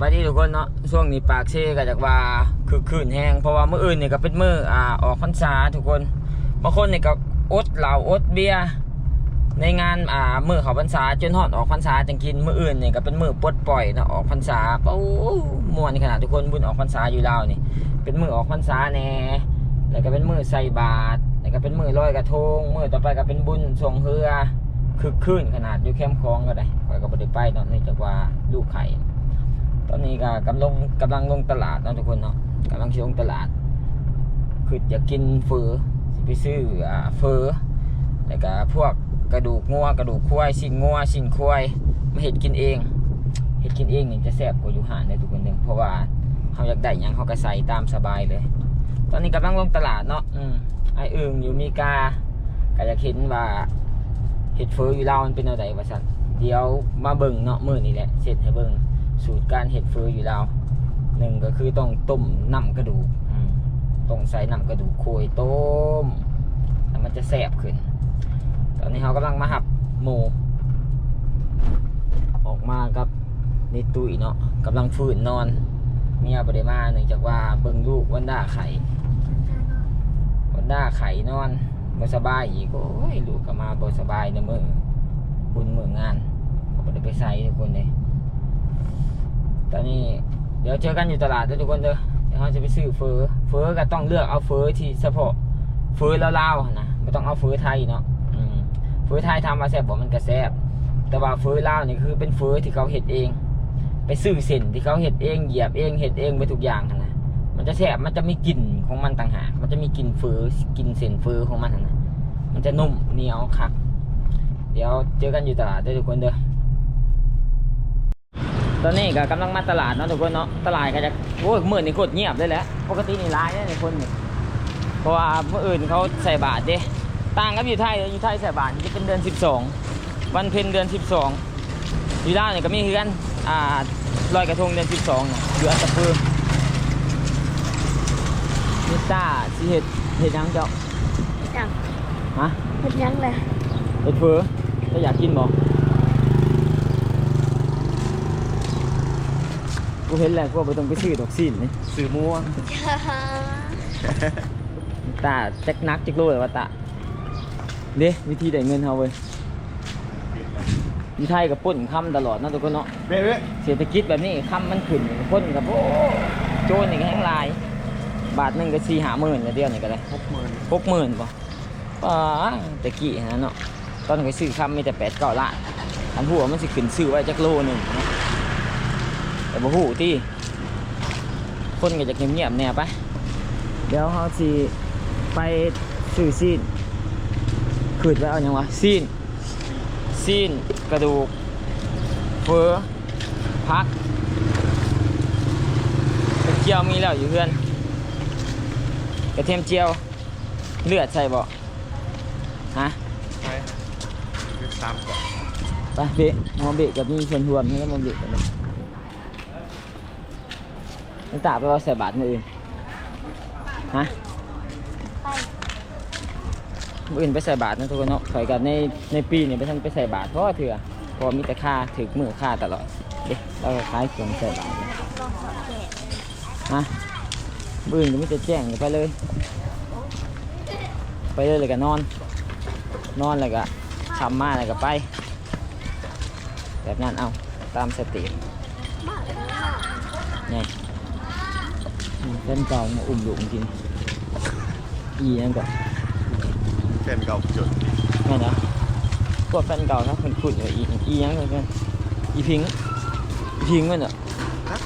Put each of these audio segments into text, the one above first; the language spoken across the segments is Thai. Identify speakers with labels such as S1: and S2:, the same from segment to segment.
S1: บายดีทุกคนเนาะช่วงนี้ปากเชก็จากว่าคือคืนแห้งเพราะว่าเมื้ออื่นเนี่ยก็เป็นมืออ่าออกพรรษาทุกคนบางคนเนี่ยก็อดเหล้าอดเบียร์ในงานอ่ามือเขาพรรษาจนฮอดออกพรรษาจังกินมื้ออื่นเนี่ยก็เป็นมือปลดปล่อยเนาะออกพรรษาโอ้ม่วนขนาดทุกคนบุญออกพรรษาอยู่แลาวนี่ เป็นมือออกพรรษาแน่แล้วก็เป็นมือใส่บาตรแล้วก็เป็นมือลอยกระทงมือต่อไปก็เป็นบุญส่งเรือคือคืนขนาดอยู่แคมป์คลองก็ได้ข้อยก็บ่ได้ไปเนาะเนื่องจากว่าลูกไข่ ตอนนี้ก็กำลังกำลังลงตลาดนะทุกคนเนาะกำลังลงตลาด คืออยากกินเฟอสิไปซื้ออเฟอแล้วก็พวกกระดูกงัวกระดูกควายชิ้นงัวชิ้นควายมาเห็ดกินเองเห็ดกินเองนี่จะแซ่บกว่าอยู่ห้างเลยทุกคนเด้อเพราะว่าเขาอยากได้ยังเขาก็ใส่ตามสบายเลย ตอนนี้กำลังลงตลาดเนาะอืมไออึงอยู่มีกาก็อยากเห็นว่าเห็ดเฟออยู่เลามันเป็นอะไรวะสันเดี๋ยวมาเบิ่งเนาะมื้อนี้แหละเสร็จให้เบิ่ง สูตรการเห็ดเฟืออยู่แล้วหนึ่งก็คือต้องต้มน้ำกระดูกต้องใส่น้ำกระดูกโคยต้มแล้วมันจะแซ่บขึ้น ตอนนี้เขากำลังมาหับหมูออกมากับนิตุยเนาะกำลังฝืนนอน เมียบริมาเนื่องจากว่าเบิ่งลูกวันด้าไข่วันด้าไข่นอนบ่สบายอีกโอ้ยลูกก็มาบ่สบายในมือบุญมืองานบ่ได้ไปใส่ทุกคนเลย ตอนนี้เดี๋ยวเจอกันอยู่ตลาดเด้อทุกคนเด้อเดี๋ยวเราจะไปซื้อเฟอเฟอก็ต้องเลือกเอาเฟอที่เฉพาะเฟอลาวๆนะไม่ต้องเอาเฟอไทยเนาะเฟอไทยทำมาแซ่บบ่มันก็แซ่บแต่ว่าเฟอลาวนี่คือเป็นเฟอที่เขาเฮ็ดเอง ไปซื้อเส้นที่เขาเฮ็ดเองเหยียบเองเฮ็ดเองไปทุกอย่างนะมันจะแซ่บมันจะมีกลิ่นของมันต่างหากมันจะมีกลิ่นเฟอกลิ่นเส้นเฟอของมันนนะมันจะนุ่มเหนียวคักเดี๋ยวเจอกันอยู่ตลาดเด้อทุกคนเด้อ ตอนนี้ก็กำลังมาตลาดเนาะทุกคนเนาะตลาดก็จะโอ้ยมื่อนี่โคตรเงียบเลยแหละปกตินี่ร้ายเนี่ยในคนนี่เพราะว่าเมื่ออื่นเขาใส่บาทเด้ต่างกับอยู่ไทยอยู่ไทยใส่บาทจะเป็นเดือน 12 วันเพ็ญเดือน 12อยู่ด้านนี่ก็มีคือกันอ่าลอยกระทงเดือน 12เนี่ยอยู่อัตตปือนิต้าสิเห็ดเห็ดหยังเจ้า
S2: จัง
S1: ฮะ
S2: เฮ็ดยังเลย
S1: เห็ดเฟอถ้าอยากกินบ่ เห็นแล้วกูบ่ต้องไปซื้อดอกซีนนี่ซื้อหม่วงตาแจ็คนักแจ็คโลเลยว่าตาเด้วิธีได้เงินเฮาเว้ยอยู่ไทยกับป่นคำตลอดเนาะทุกคนเนาะ
S3: เบ๊ะ
S1: เศรษฐกิจแบบนี้คำมันขึ้นป่นกับโอ้โจรนี่ก็แห้งหลาย บาทหนึงก็สี่หาหมื่นละเดียวนี่ก็ได้
S3: หกหมื่น
S1: หกหมื่นป่ะป้าตะกี้นะเนาะตอนไปซื้อคำมีแต่แปดเก้าล้านอันหัวมันสิขึ้นซื้อไว้จักโลหนึ่งเนาะ แต่บ่หูที่คนก็จะเงียบๆแน่ไปะเดี๋ยวเขาสิไปซื้อซีนขืดไว้เอาหยังวะซีนซีนกระดูกเฟอพักกระเจียวมีแล้วอยู่เพื่อนกระเทียมเจียวเลือดใส่บ่ฮะ
S3: ไปคือสามกล่อง
S1: ไปเบะมอเบะกับมีส่วนรวมนี่แล้วมอเบะกันเลย นี่ตาไปว่าใส่บาทมืออื่นฮะมืออื่นไปใส่บาทนะทุกคนเนาะถอยกันในในปีนี่ไปท่านไปใส่บาทเพราะว่าเถื่อพอมีแต่ค่าถือมือค่าตลอดเด็กเราขายของใส่บาทฮะมืออื่นก็ไม่จะแจ้งไปเลย ไปเลยเลยก็นอน นอนเลยก็ทำมาเลยก็ไป แบบนั้นเอาตามสติ
S2: เนะ
S1: ไง เล่นเก่ามาอุ่มหลุมกินอีนั่นก่อน
S3: เป็นเก่าจุด
S1: ไงนะพวกแฟนเก่าถ้าคนขุ่นๆอยู่อีอียังไงกันอีพิงค์อีพิงค์มันเหรอ
S3: นัก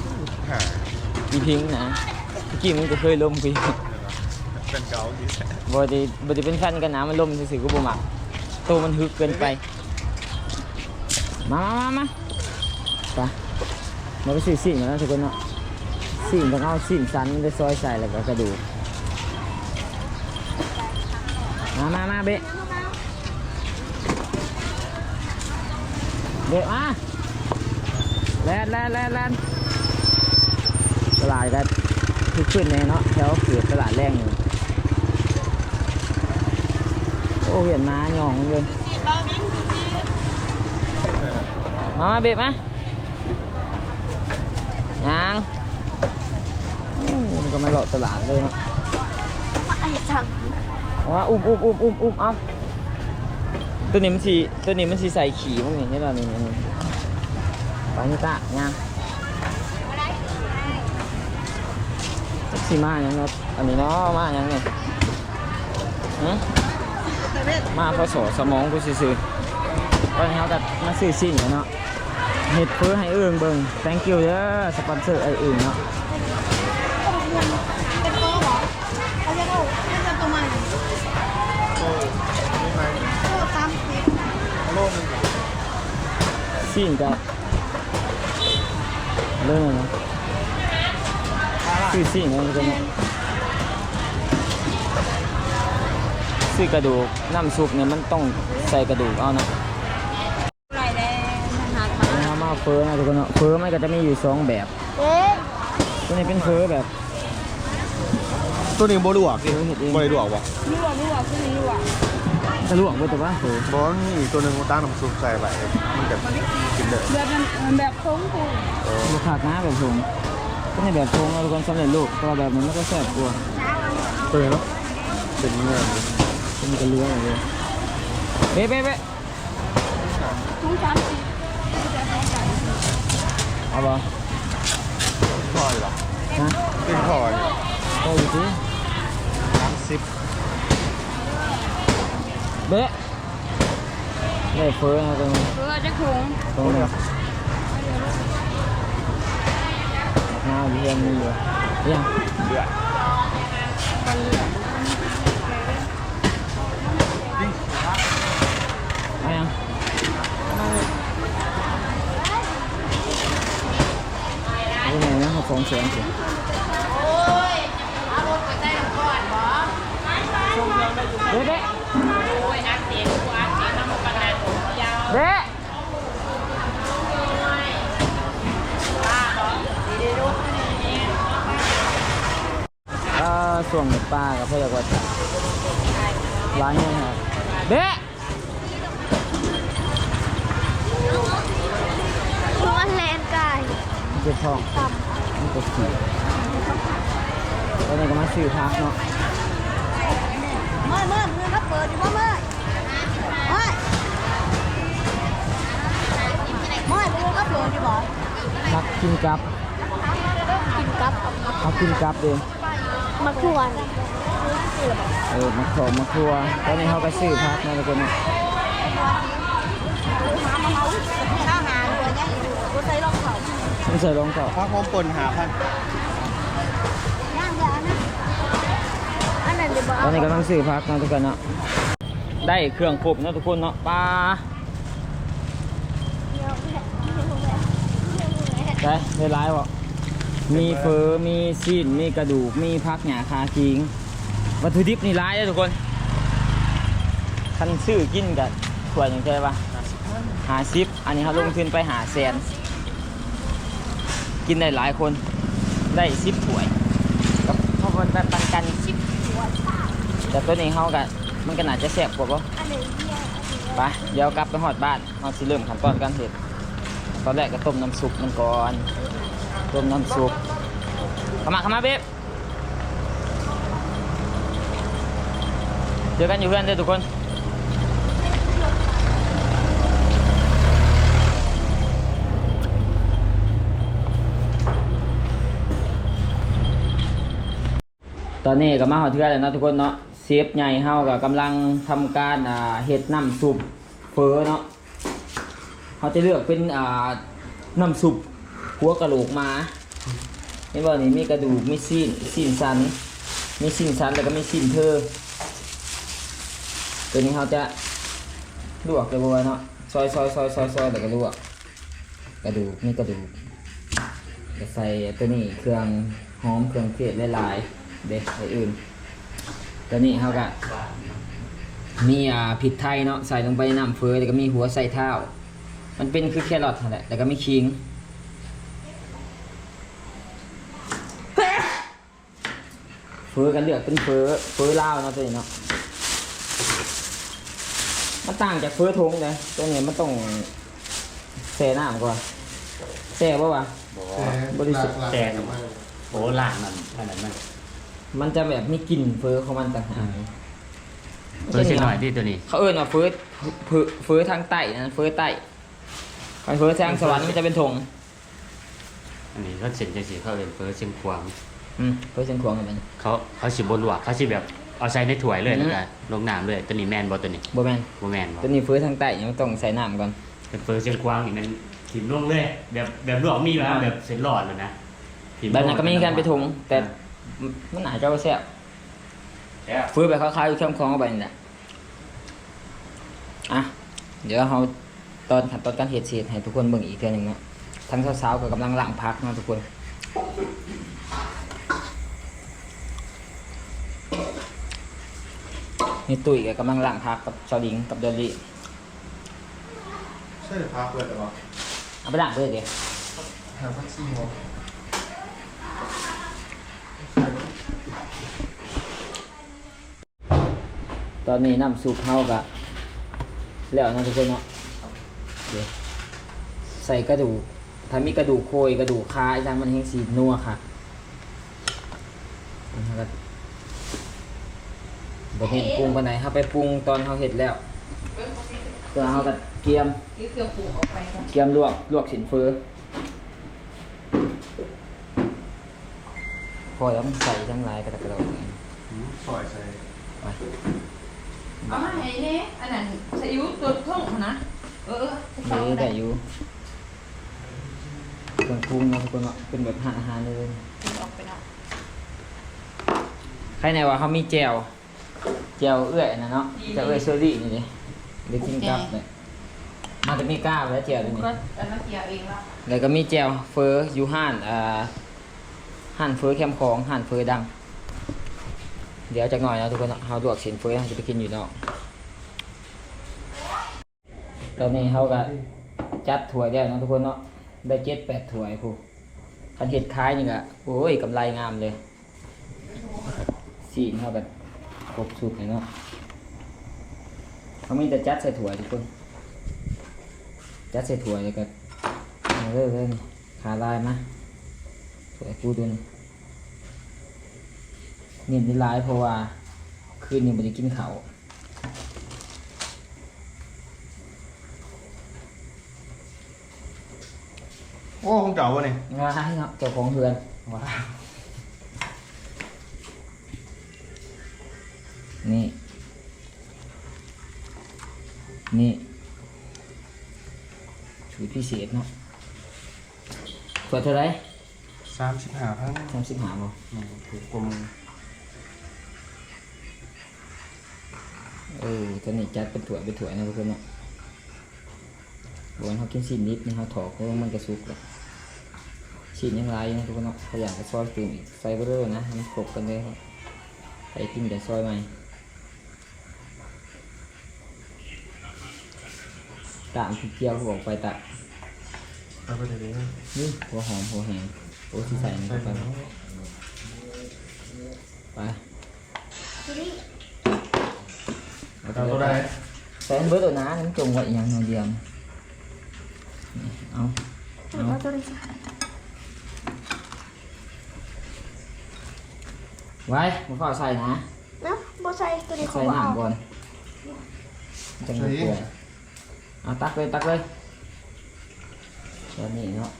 S3: หา
S1: อีพิงค์นะเมื่อกี้มันก็เคยล้มไป
S3: เป็นเก่าดี
S1: บอดีบอดีเป็นแฟนกันนะมันล้มซื่อๆก็บ่มักตัวมันฮึกเกินไป มามามามาไปเราไปซื้อสิ่งมาแล้วทุกคนเนาะ สิ่งต้องเอาสิ่งสันมันจะซอยใส่แล้วก็กระดูกมามามาเบะเบะมาแลนแลนแลนแลนตลาดก็คึกขึ้นเลยเนาะแถวเกือบตลาดแรงอยู่โอ้เห็นมาหยองเลยมามาเบะมายัง อู้มันก็มาหลอกตลาดเลยเนาะ
S2: ไอ้จัง
S1: เอาว่าอุ้มอุ้มอุ้มอุ้มอุ้มเอาตัวนี้มันสีตัวนี้มันสีใส่ขี่มั้งนี่นี่เรานี่นี่ไปนี่ตะยังแท็กซี่มาอย่างเนาะอันนี้เนาะมาอย่างไงฮะมาพอสอสมองกูซื่อๆตอนนี้เขาก็มาซื้อสิ่งเนาะเห็ดเพื่อให้เอื้องเบิ่ง thank you เด้อสปอนเซอร์ไอ้อื่นเนาะ
S2: สิ่
S3: ง
S1: กับเรื่องอะไรนะซื้อสิ่งอะไรกันเนี่ยซื้อกระดูกน้ำซุปเนี่ยมันต้องใส่กระดูกเอานะ
S2: ไรแดงหาดมา
S1: เอามาเฟอร์นะทุกคนเนาะเฟอร์มันก็จะมีอยู่สองแบบ
S2: เอ๊ะ
S1: ตัวนี้เป็นเฟอร์แบบ
S3: ตัวนี้บ่ลวก
S1: เฟอร์เห็ดเอง
S3: บ่ได้ลวกวะ
S2: รั่วรั่วขึ้นรั่ว
S1: จะลวกไว้แต่ว่าเฟอร์
S3: บ่มีอีกตัวหนึงมันตั้งน้ำซุปใส่ไว้ มันก็กินเลย
S2: แบบมันแบบโค้งกู
S1: ลูกขาดน้ำแบบผงตัวนี้แบบผงเราทุกคนสำเร็จรูปแตัวาแบบนี้มันก็แซ่บกว่า
S3: ตัวนี้เนาะเป็นเนื้อเลย
S1: ตัวนี้ก็เลื้อยอย่างเลยเบ๊ะเบ๊ะเบ๊ะ
S2: ทุกชั้น
S1: เอาบ่
S3: พออยู่หรอ
S1: ฮะ
S3: เป็นพออยู่
S1: โอ้ยสิ
S3: สามสิบ
S1: เบ๊ะ ได้เฟอร์นะตรงนี้
S2: เพื่อจะคง
S1: ตรงนี้น้าอยู่เรียนมีอยู่ยัง
S3: เดือด
S1: เอายังเอาไหนนะเขาฟ้องเสียงสิเบ๊ะเบ๊ะเบ๊ะเอ่อส่วงปลากับพ่ออยากว่าร้านนี้ครับเบ๊ะ
S2: มันแลนไก่
S1: เจ็บท้อง
S2: ต่
S1: มันกดขี่แล้วนี่ก็มาซื้อพักเนาะ
S2: เมื่อเมื่อมือเขาเปิดอยู่ว่าเมื่อ เมื่อมือเขาเปิดอยู่บ่
S1: พักกินกับ
S2: กินกับ
S1: พักกินกับเอง
S2: มาควร
S1: เออมาขอมาครัวตอนนี้เขาก็ซื้อพักนะทุกคนเนาะ
S2: ข้าวหาด้วยเนี่ยกูใส่รองเท้า
S1: ไม่ใส่รองต่อ
S3: พักหอมป่นหาพัน
S2: ย่างยานะอันนั้นเดี๋ยวบอก
S1: ตอนนี้กำลังซื้อพักนะทุกคนเนาะได้เครื่องครบเนาะทุกคนเนาะปลา ได้ได้ร้ายบ่มีเฟอร์มีซีนมีกระดูก มีพักหยาคาคิง วัตถุดิบนี่ร้ายเลยทุกคน คันซื้อกินกันถ้วอย่างไรปะหาซิปอันนี้เขาลงทุนไปหาแสน กินได้หลายคน ได้ซิปถ้วยก็เขาเป็นแบบปันกันซิปแต่ตัวนี้เขากันมันก็น่าจะแซ่บกว่าปะไปเดี๋ยวกลับไปหอดบ้านเราสิเริ่มขั้นตอนการเห็ด ตอนแรกก็ต้มน้ำซุปมันก่อน ต้มน้ำซุปเข้ามาเข้ามาเบ๊บเจอกันอยู่เพื่อนเด้อทุกคนตอนนี้ก็มาหอเทือแล้วนะทุกคนเนาะเซฟใหญ่เฮาก็กำลังทำการเฮ็ดน้ำซุปเฟอเนาะ เขาจะเลือกเป็นอ่าน้ำซุปหัวกระโหลกมาเห็นบ่นี่มีกระดูกมีซีนซีนสันมีซีนสันแล้วก็มีซีนเธอตัวนี้เขาจะลวกเลยบัวเนาะซอยซอยซอยซอยซอยแล้วก็ลวกกระดูกมีกระดูกจะใส่ตัวนี้เครื่องหอมเครื่องเทศหลายๆเด็กใส่อื่นตัวนี้เขาก็มีอ่าพริกไทยเนาะใส่ลงไปน้ำเฟอแล้วก็มีหัวใส่เท้า มันเป็นคือแครอทนั่นแหละแล้วก็มีขิงเฟอกันเลือกเป็นเฟอเฟอลาวเนาะตัวนี้เนาะมันต่างจากเฟอทงเลยตัวนี้มันต้องแช่น้ำก่อนแช่ป่าวะ
S3: บ่
S1: บริสุทธิ์
S4: แกงโอ้ล่างมันอันนั้นมัน
S1: มันจะแบบมีกลิ่นเฟอของมันต่างหาก
S4: เพิ่มเส้นหน่อยที่ตัวนี้
S1: เขาเอิ้นว่าเฟอเฟอเฟอทางใต้นะเฟอใต้ มันเฟอทางสวรรค์มันจะเป็นธง
S4: อันนี้เขาเส้นจังสีเขาเป็นเพิ่มเส้นควาง
S1: อืมเฟอเส้นขวางกันมัน
S4: เขาเขาสิบนลวกเขาสิแบบเอาใส่ในถ้วยเลย
S1: อืม
S4: แล้วก็ลงน้ำเลยตัวนี้แมนบอตัวนี้
S1: บ่แม่น
S4: บ่แมนบอ
S1: ตัวนี้เฟอทางใต้ยังต้องใส่น้ำก่อน
S4: เป็นเพิ่มเส้นควางนี่มันถิ่มลงเลย แบบแบบลวกมีแบบแบบเส้นหลอดเลยนะถิ่ลง
S1: แบบนั้นก็มีการไปทงแต่มันอาจจะว่าแซ่บ
S4: แซ่บ
S1: เฟอแบบคล้ายๆอยู่เข้มคลองเข้าไปนี่แหละอะ เดี๋ยวเรา ตอนขั้นตอนการเฮ็ดเสร็จให้ทุกคนเบิ่งอีกเทื่อหนึงเนาะทั้งสาวๆก็กำลังล้างพักเนาะทุกคนนี่ตุ้ยก็กำลังล้างพักกับชาวดิงกับเดอลลี่
S3: ใช่พาเปิดหรอ
S1: เอาไปล้างเลยเดี๋ยว
S3: หาพักซี่โม
S1: ตอนนี้น้ำซุปเฮากะแล้วนะทุกคนเนาะ เดี๋ยวใส่กระดูกถ้ามีกระดูกโคยกระดูกคาอีกอย่างมันแห้งสีนัวค่ะแล้วก็บะเห็ดปรุงปานไหนเฮาไปปรุงตอนเฮาเห็ดแล้วตัวเฮาก็เกียม
S2: คือเครื่องปรุงออกไปค่ะ
S1: เกียมลวกลวกสินเฟอพอแล้วมันใส่ทั้งหลายกระดกกระดก
S3: ซอยใส่
S1: ไป
S2: เอามาให้เน่อันนั้นซีอิ๊วตัวท่องนะ เออ
S1: นี่ได้อยู่เครื่องปรุงนะทุกคนเนาะเป็นแบบอาหารเลย
S2: ออกไปเนาะ
S1: ใครไหนว่าเขามีแจวแจวเอื้อยนะเนาะแจวเอื้อยเชอรี่นี่ดิเดี๋ยกินกับเลยมันจะมีก้าวแล้วแจวตัวนี้
S2: ก็อันนั้นเกี่ยวเองละ
S1: แล้วก็มีแจวเฟออยู่ห้านอ่าห้านเฟอแคมของห้านเฟอร์ดัง เดี๋ยวจากหน่อยนะทุกคนเนาะเขาลวกเส้นเฟอเราจะไปกินอยู่เนอก ตอนนี้เขาก็จัดถ้วยแล้วนะทุกคนเนาะได้เจ็ดแปดถ้วยครูคันเห็ดคล้ายนี่ก็โอ้ยกำไรงามเลยสีนเขาแบบครบสุดเลยเนาะเขามีแต่จัดใส่ถ้วยทุกคนจัดใส่ถ้วยแล้วก็เอาเรื่อยๆนี่ขาลายมาถ้วยกูดูนี่เน้นที่ลายเพราะว่าคืนนี้มันจะกินเขา
S3: โอ้ของเก่าวะเนี่ย
S1: ว้ายเนาะเจ้าของเฮือนว้าวนี่ นี่ชุดพิเศษเนาะขวดเท่าไหร
S3: สามสิบห้าพัน
S1: สามสิบห้าบ่
S3: ถูกกลม
S1: เออตอนนี้จัดเป็นถ้วยเป็นถ้วยนะทุกคนเนาะบนเขากินสิ้นนิดนี่เขาถอกเพราะว่ามันกระซุกแล้ว ชิ้นยังไรนะทุกคนเนาะพยายามจะซอยตื่นอีกใส่เบอร์เรอร์นะให้มันครบกันเลยครับใครกินแต่ซอยใหม่ตามที่เจียวเขาบอกไปตัด
S3: ไปไปเดี๋ยวนี้
S1: นี่หัวหอมหัวแหงโอ้ที่ใส่นี่
S3: ใส่
S1: เข้าไป
S3: ไป
S1: ไปเอา
S3: เอาตัวใด
S1: ใส่เบอร์ตัวน้ามันจงไว้อย่างเดียวนี่เอาเอา ไว้ผมขอใส่นะ
S5: นะบอใส่ตัวนี้
S1: ใส่
S5: เขาบอ
S1: หนั
S5: เอา
S1: งก่อนจังเลยเปื่อยเอาตักเลยตักเลยตอนนี้เนาะ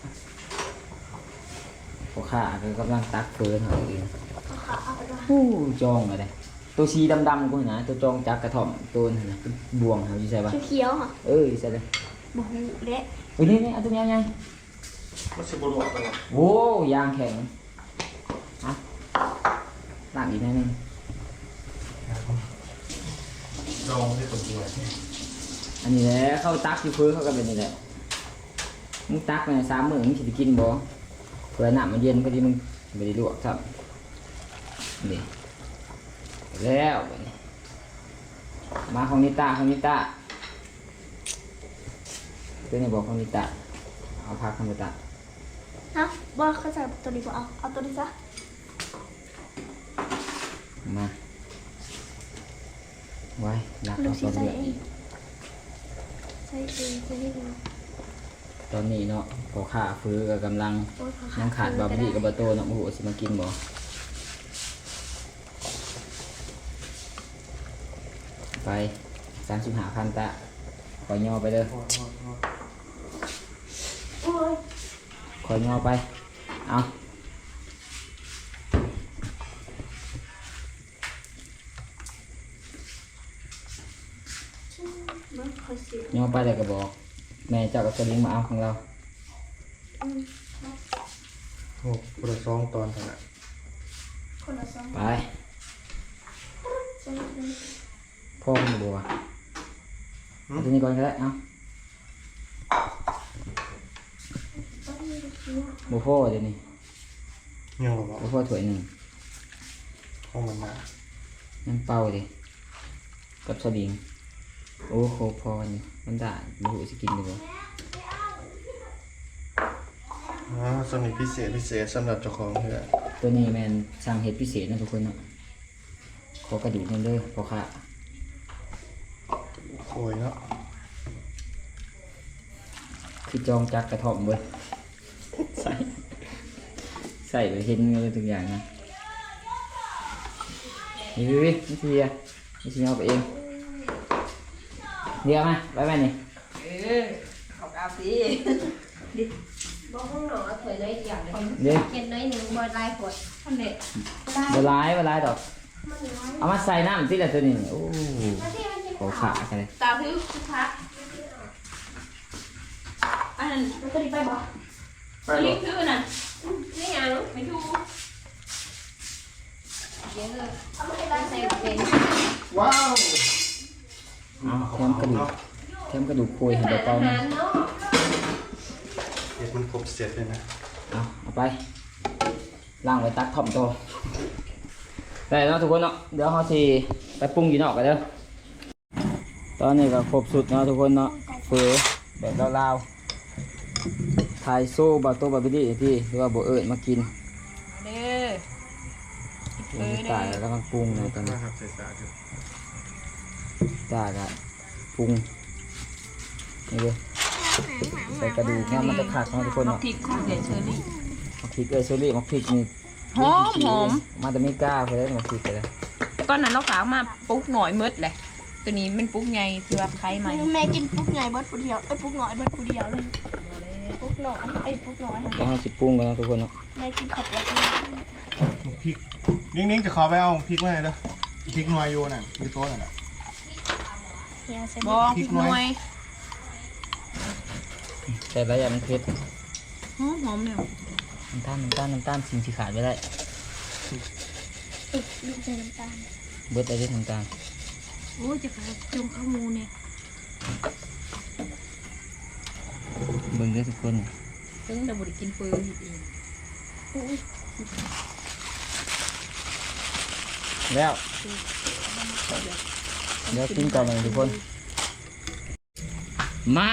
S1: พวกข้าคือกำลังตักเฟืนเขาเองผู้จองอะไรตัวสีดำๆกูเห็นนะตัวจองจากกระท่อมตัวนั้นนะเป็นบวงเขาอยู่ใส่ปะ
S5: เขียวๆค่ะ
S1: เออใส่เลย
S5: บูเละ
S1: เฮ้ยนี่นี่เอาตัวนี้ยังไง
S3: มันสิบหลวกกันหรอ
S1: โอ้ยางแข็งอะตั้ง อีกหนิดนึง
S3: ลองให้ตัวด้วย
S1: อันนี้แหละเข้าตักอยู่พื้นเขาก็เป็นนี่แหละมึงตักมาสามมื้อมึงสิได้กินบ่เผื่อน้ำมันเย็นพอดีมึงไม่ได้ลวกครับนี่แล้วบัดนี้มาของนิตาของนิตาตัวนี้บอกของนิตาเอาพักของนิตา
S5: นะบอเขาใส่ตัวนี้บอเอาเอาตัวนี้ซะ
S1: มาไว้รัก
S5: ลู
S1: เอา
S5: กสิ
S1: ตัว
S5: ใส่
S1: เลือด
S5: เองใส่เองใส่เอง
S1: ตอนนี้เนาะพอขาฟื้อก็กำลัง
S5: โอ้ยขอ
S1: ยังขาดบาบดีกับบาโตเนาะโอ้โหสิมากินบ่ไปสามสิบห้าพันตะขอย่อไปเลย
S5: โอ้ย
S1: ขอย่อไป เอา
S5: มันขอเสีย
S1: ย่อไปเลยก็บอก แม่เจ้ากับสลิงมาเอาของเรา
S5: อืม
S3: โอ้คนละสองตอนเท่านั้น
S5: คนละสอง
S1: ไป
S5: สองหนึ่ง
S1: พ่อมึงบัวเอาตัวนี้ก่อนก็ได้เอา
S5: ต้องมีหัว
S1: บัวพ่อเดี๋ยวนี้
S3: ยังบอกว่า
S1: บัวพ่อถ้วยหนึ่ง
S3: ห้องมันมา
S1: นั่นเป่าดิกับสลิง โอ้โหพอนี่มันด่าไม่รู้จะกินดีบ่
S3: อ๋อสมิพิเศษพิเศษสำหรับเจ้าของเพื่อน
S1: ตัวนี้แมนสั่งเห็ดพิเศษนะทุกคนเนาะขอกระดูกนั่นเด้อพอค่ะ
S3: โอยเนาะ
S1: คือจองจักกระท่อมเบิดใส่ใส่ไปเห็นเลยทุกอย่างนะนี่วิวินี่เสียนี่เสียเอาไปเอง เดี๋ยวมาไปไปนี่
S2: เออขอบเอาสิ
S6: บ่ห้องหนอถอยน้อยเดียวเลย
S1: เดี๋ยว
S6: เก็บน้อยหนึ่งบ่ลายขวด
S2: ทำเด็ด
S1: บลายบลายดอก
S5: มันน้อย
S1: เอามาใส่น้ำที่ละตัวนี้โอ้
S5: มาที่มันกิน
S1: ขอขาใส่
S2: ตาพิ้วพักอันนั้น
S5: มันก็ดีไปบ่
S2: ลิงคือน่ะ
S6: นี่ยัง
S2: ไม่ถูก
S6: เดี๋ยวเลย
S5: เอามาให้ร้าน
S6: ใส่
S5: ใส่
S6: เป็น
S3: ว้าว
S1: เอา แถมกระดูกแถมกระดูกโคุยให้
S6: หา
S1: เบา
S6: อา
S1: ๆนะ
S6: หารเนาะ
S3: เห็ดมันครบเสร็จเลยนะ
S1: เอาเอาไปล้างไว้ตักถ่อมโตได้เนาะทุกคนเนาะเดี๋ยวเขาสิไปปรุงอยู่นอกกันเด้อตอนนี้ก็ครบสุดเนาะทุกคนเนาะเฟือแบบลาวๆถ่ายโซ่บาโตบาบิดี้ที่หรือว่าโบเอิญมากิน
S2: เด้อ
S1: เออตายแล้วกำลังปรุงเลยตอนนี้
S3: นะครับใส่สาด
S1: ตายก็ปรุงนี่เลยใส่กระดูกเนี่ยมันจะขาดเนาะทุกคน
S2: มัก
S1: เนาะ
S2: พริกของเดชเชอรี่
S1: มักพริกเอ้ยโซลี่มักพริกนี่
S2: หอมหอม
S1: มาแต่ไม่กล้าไปเลยมักพริกไปเลย
S2: ตอนนั้นเราขาวมาปุ๊กหน่อยมืดเลยตัวนี้เป็นปุ๊กไงคือว่าไข่ใหม่
S5: แม่กินปุ๊กใหญ่เบิดผู้เดียวเอ้ยปุ๊กน้อยเบิดผู้เดียวเลยปุ๊กน้อยไอ้ยปุ๊กน้อย
S1: แล้วเราสิปรุงกันเนาะทุกคนเนาะ
S5: แม่กินขับรถ
S3: พริก นิ่งๆจะขอไปเอาพริกมาให้เด้อพริกหน่วยอยู่น่ะอยู่โต๊ะนั่นแหละ
S5: เฮียใส่
S2: บอกพริกหน่วย
S1: แต่ละอย่างมันเผ็ด
S2: หอมหอมเนี่ย
S1: น้ำตาลน้ำตาลน้ำตาลสิ่งที่ขาดไม่ได้
S5: เอ้ยลูกใส่น้ำตาล
S1: เบิดอะไรที่น้ำตาล
S2: โอ้ยจะขายจมข้าวมูเนี่ย
S1: เบิ่งเด้อทุกคน
S2: ซึ่งเราบริกินเปืนเอง
S5: อุ้ย
S1: แล้ว เดี๋ยวกินก่อนเลยทุกคน มา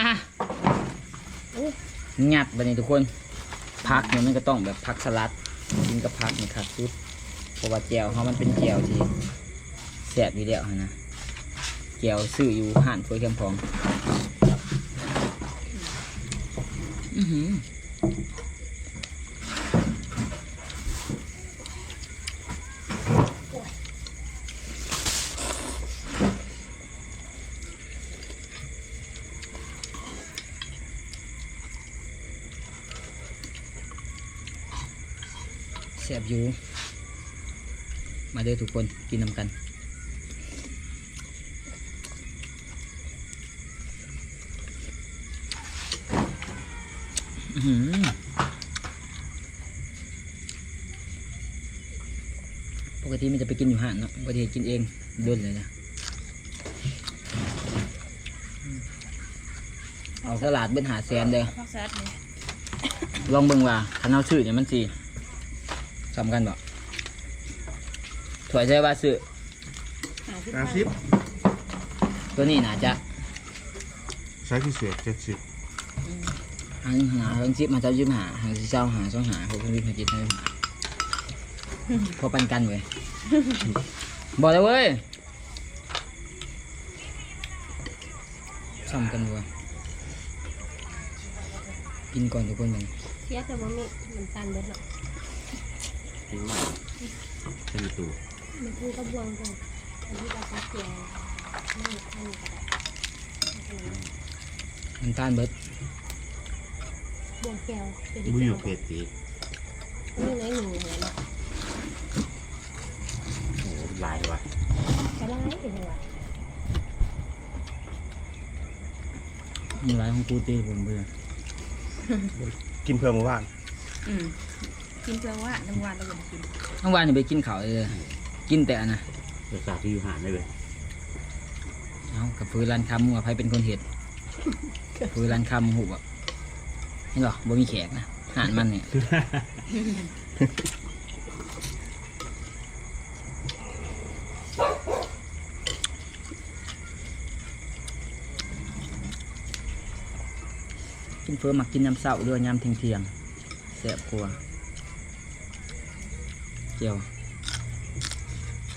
S1: หยัดไปนี่ทุกคน พักเนี่ยมันก็ต้องแบบพักสลัด กินกับพักนี่ครับสุดเพราะว่าแจวเขามันเป็นแจวที่แซ่บอยู่แล้วนะแจวซื้ออยู่ห้านถ้วยเข้มพอง อือหือ ซ่บอยู่ มาเด้อทุกคนกินนำกันอื้อหือปกติมันจะไปกินอยู่ห้างเนาะปกติกินเองโดนเลยนะ เอาตลาดเป็นหาแสนเลย
S2: ข้าวซัดเนี่ย
S1: ลองเบิ่งว่าคันเอาซื้อเนี่ยมันสิ สำคัญบ่ถวยใช่ว่าซื้อ
S3: ห้าสิบ
S1: ตัวนี้น่าจะ
S3: ใช้พิเศษเจ็ดสิบ
S1: หางหาหางจิบมาเจ้ายืมหาหางสิเจ้าหาสองหาหกคนวิพจิตให้หาพอปันกันเว้ยบอกเลยเว้ยซ้ำกันเว้ยกินก่อนทุกคนเลย
S6: เสียแต่ว่ามีมันตันเบิดหรอ ก
S4: เป็นว่าเป็นประตู
S6: มันคือกระบวงกันอันนี้เราจะเสียไม่ทันก็ได้
S1: มันท่านเบิด
S6: บวงแก้วเป็น
S4: บุยอยู่เพจสี
S6: นี่น้อยหนึ่งเลยเนาะ
S4: โอ้ลายว่ะ
S6: ก็ได้เป็นว่า
S1: มีร้านของกูตีผมเบื่อ
S3: กินเพิ่มเมื่อวาน
S2: อืม กินเพื่อว่าน้ำหวานเราอย่ากิน
S1: ทั้งวันนี่ไปกินข้าวเลยกินแต่อันนะ
S4: รสชาติที่อยู่หานได้เลย
S1: เอากับฟืนร้านคำว่าใครเป็นคนเห็ดฟืนร้านคำหูแบบนี่หรอบ่มีแขกนะหานมันเนี่ยกินเฟอมักกินยำเศร้าด้วยยำเที่ยงเที่ยงๆแซ่บกว่า เจียว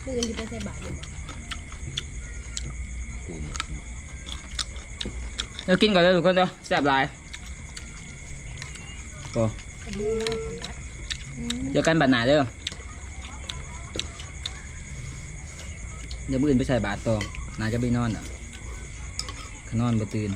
S6: คืออื่นที่ไปใส่บาตรอยู่
S1: เดี๋ยวกินก่อนเลยทุกคนเด้อแซ่บหลายโอ้เดี๋ยวกันบัดหนาเด้อเดี๋ยวมืออื่นไปใส่บาตรต่อน่าจะไปนอนอะขนอนบ่ตื่น